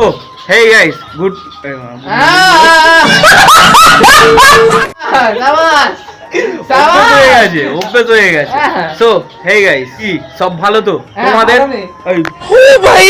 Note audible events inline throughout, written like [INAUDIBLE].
Oh, hey guys, good. অভ্যেস হয়ে গেছে সো হে গাইস কি সব ভালো তো? তোমাদের? ও ভাই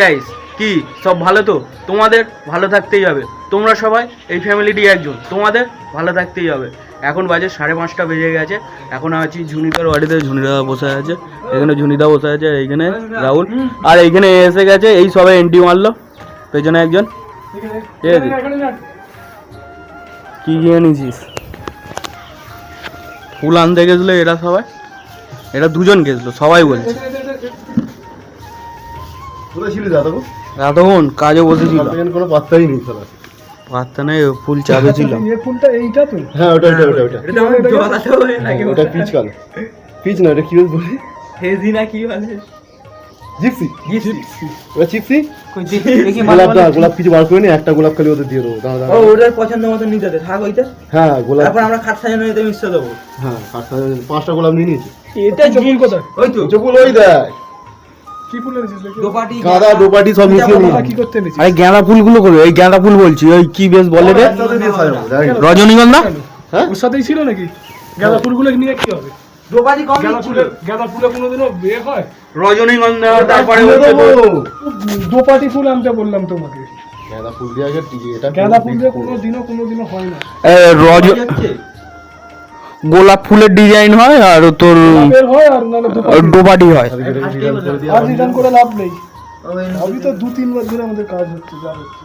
গাইস কি সব ভালো তো? তোমাদের ভালো থাকতেই হবে। তোমরা সবাই এই ফ্যামিলিটি একজন। তোমাদের ভালো থাকতেই হবে। এখন বাজে সাড়ে পাঁচটা বেজে গেছে। এখন আছি ঝুনিদার বাড়িতে ঝুনিদা বসে আছে। এখানে ঝুনিদা বসে আছে এইখানে রাহুল। আর এইখানে এসে গেছে এই সবে এন্ট্রি মারলো। পেছনে একজন। ঠিক আছে কি গিয়ে নিছিস ফুল আনতে গেছিল এরা সবাই। এরা দুজন গেছিল সবাই বলছে। এতক্ষণ কাজে বসেছিল। কোনো পাত্তাই নেই পাত্তা নেই ফুল চাপে ছিল। [LAUGHS] হ্যাঁ ওটা ওটা ওটা ওটা। ওটা পিচ কাল। পিচ না ওটা কি বলে বলে? জিপসি। ওটা চিপসি গোলাপ দা গোলাপ কিছু বার করে নি একটা গোলাপ খালি ওদের দিয়ে দেবো। দাঁড়া দাঁড়া। ওটার পছন্দ মতো নিতে দে। থাক ওইটা। হ্যাঁ গোলাপ তারপর আমরা খাট সাজানো এতে মিশতে দেবো। হ্যাঁ পাঁচটা পাঁচটা গোলাপ নিয়ে নিয়েছি। এটা জমিন কোথায়? ওই তো। চকুল ওই দেয় দোপাটি গাঁদা দোপাটি সব মিশিয়ে নিয়ে। আরে গাঁদা ফুলগুলো করবে। এই ফুল বলছি। ওই কি বেশ বলে রে? একসাথে দিয়ে সাজাবো, দেখ। রজনীগন্ধা? হ্যাঁ? ওর সাথেই ছিল নাকি? গাঁদা ফুলগুলো নিয়ে কি হবে? দোপাটি কম গাঁদা ফুলে কোনোদিনও বিয়ে হয়? রজনীগন্ধা তারপরে দিয়ে হচ্ছে দেবো। দোপাটি ফুল আনতে বললাম তোমাকে। গাঁদা ফুল দিয়ে আগে এটা গাঁদা ফুল দিয়ে কোনোদিনও কোনোদিনও হয় না। রজ গোলাপ ফুলের ডিজাইন হয় আর তোর হয় আর ডোবাটি হয়। আর রিটার্ন করে লাভ নেই। সবই তো দু তিনবার ধরে আমাদের কাজ হচ্ছে যা হচ্ছে।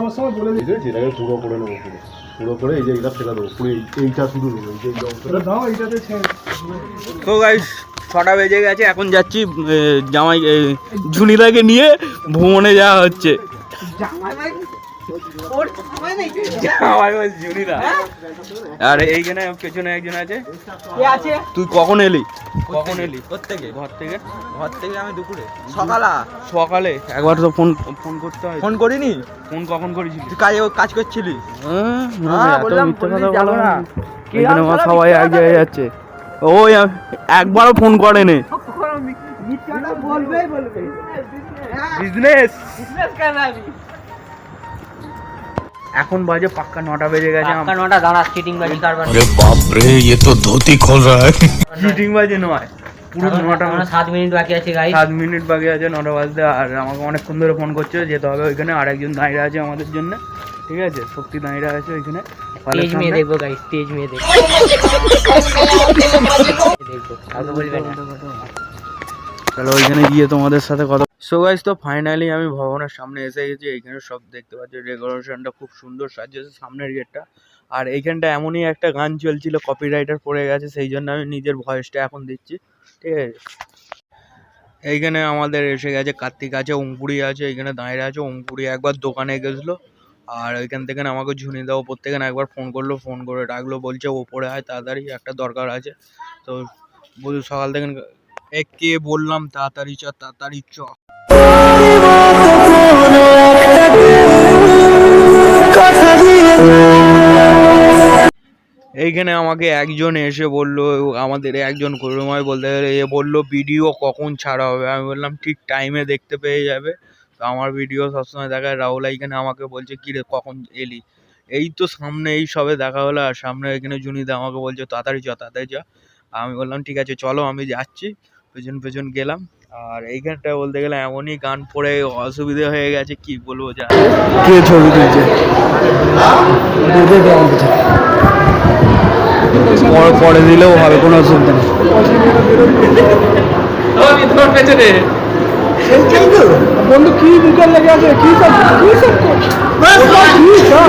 আমার সময় বলে দিই। ঠিক পুরো করে নেব পুরো। পুরো করে এই যে এটা ফেলে দেবো পুরো এইটা শুধু এই যে দাও এইটাতে তো গাইস ছটা বেজে গেছে এখন যাচ্ছি জামাই ঝুনিদাকে নিয়ে ভ্রমণে যাওয়া হচ্ছে। জামাই আর এইখানে পেছনে একজন আছে। তুই কখন এলি? কখন এলি? প্রত্যেকে ঘর থেকে? ঘর থেকে আমি দুপুরে। সকালা? সকালে। একবার তো ফোন ফোন করতে হয়। ফোন করিনি? ফোন কখন করেছিলি? তুই কাজে কাজ করছিলি? হ্যাঁ, হ্যাঁ, সবাই মিথ্যে এক জায়গায় যাচ্ছে। ওই একবারও ফোন করেনি। বলবেই বিজনেস বিজনেস কেন আমি? এখন বাজে পাক্কা নটা বেজে গেছে পাক্কা নটা দাঁড়া চিটিং বাজি কারবার अरे बाप रे ये तो धोती खोल रहा है চিটিং বাজে নয় পুরো নটা এখনো সাত মিনিট বাকি আছে গাই সাত মিনিট বাকি আছে নটা বাজতে আর আমাকে অনেকক্ষণ ধরে ফোন করছে যেতে হবে ওইখানে আর একজন দাঁড়িয়ে আছে আমাদের জন্য ঠিক আছে শক্তি দাঁড়িয়ে আছে ওইখানে হলের তেজ মেয়ে সামনে। দেখবো গাইস তেজ মেয়ে দেখবো [LAUGHS] দেখবো কাউকে বলবে না তাহলে ওইখানে গিয়ে তোমাদের সাথে কথা সো গাইস তো ফাইনালি আমি ভবনের সামনে এসে গেছি। এইখানে সব দেখতে পাচ্ছি ডেকোরেশনটা খুব সুন্দর সাজিয়েছে সামনের গেটটা আর এইখানটা এমনই একটা গান চলছিল কপিরাইটার পড়ে গেছে, সেই জন্য আমি নিজের ভয়েসটা এখন দিচ্ছি। ঠিক আছে? এইখানে আমাদের এসে গেছে, কার্তিক আছে, অঙ্কুরি আছে, এইখানে দাঁড়িয়ে আছে, অঙ্কুরি একবার দোকানে গেছিল। আর ওইখান থেকে আমাকে ঝুনি দেওয়া ওপর থেকে একবার ফোন করল ফোন করে ডাকলো বলছে ওপরে হয় তাড়াতাড়ি একটা দরকার আছে। তো বল সকাল থেকে এ কে বললাম, তাড়াতাড়ি চ তাড়াতাড়ি চ। এইখানে আমাকে একজন এসে বলল, আমাদের একজন করুমায় বলতে গেলে, এ বলল, ভিডিও কখন ছাড়া হবে? আমি বললাম, ঠিক টাইমে দেখতে পেয়ে যাবে। তো আমার ভিডিও সবসময় দেখায়, রাহুল এইখানে আমাকে বলছে, কী রে, কখন এলি? এই তো সামনে এই সবে দেখা হলো, আর সামনে এখানে জুনিদা আমাকে বলছে, তাড়াতাড়ি চ তাড়াতাড়ি চ। আমি বললাম, ঠিক আছে, চলো, আমি যাচ্ছি। পেছন পেছন গেলাম। আর এইখানটা বলতে গেলে এমনই গান পড়ে অসুবিধে হয়ে গেছে কি বলব যা কে ছবি তুলছে? পরে পরে দিলেও হবে কোনো অসুবিধা নেই। বন্ধু কি লেগে আছে? কি সব কি সব কি সব?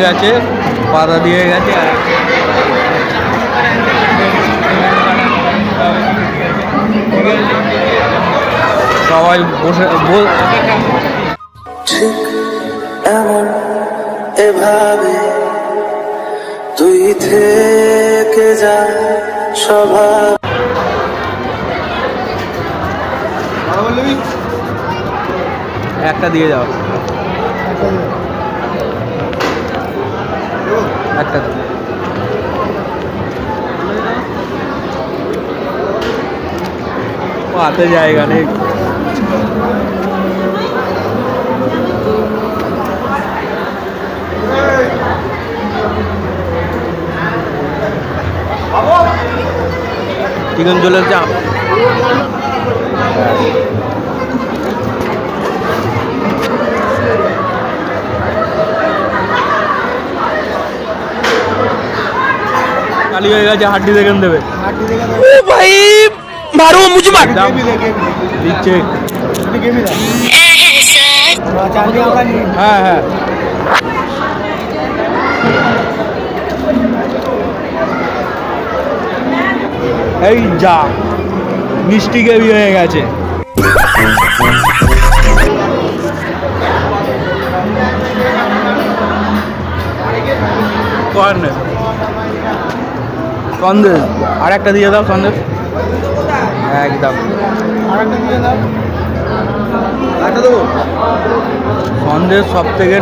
গেছে পাতা দিয়ে গেছে। আর সবাই বসে বল- এমন এভাবে তুই থেকে যা স্বভাব। একটা দিয়ে যাও একটা দাও। ও, হাতে জায়গা নেই চিকেন চলে খালি হয়ে গেছে হাড্ডি দেখেন দেবে। ও ভাই মারো মুঝে মার। দিচ্ছে। হ্যাঁ হ্যাঁ। এই যা মিষ্টি গেবি হয়ে গেছে। কর্নার সন্দেশ। আর একটা দিয়ে দাও সন্দেশ। একদম। সন্দেশ সব থেকে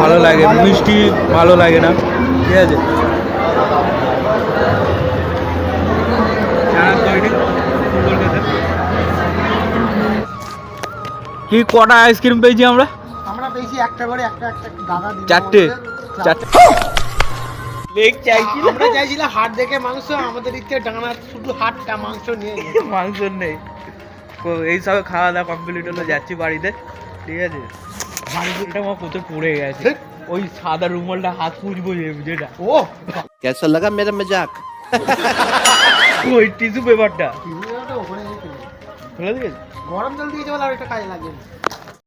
ভালো লাগে। মিষ্টি ভালো লাগে না। ঠিক আছে। কি কটা আইসক্রিম পেয়েছি আমরা? আমরা পেয়েছি একটা করে একটা একটা দাদা চারটে। চারটে। চাইছিলাম হাট দেখে মাংস আমাদের ইচ্ছে ডানা শুধু হাটটা মাংস নিয়ে [LAUGHS] মাংস নেই। এইসব খাওয়া দাওয়া কমপ্লিট হলো যাচ্ছি বাড়িতে। ঠিক আছে? বাড়িটা আমার পড়ে গেছে। ওই সাদা রুমালটা হাত মুছবো যেটা ও! কেসা লাগা মেরা মজাক? ওই টিসু পেপারটা। গরম জল দিয়ে যাওয়া আর একটা কাজে লাগে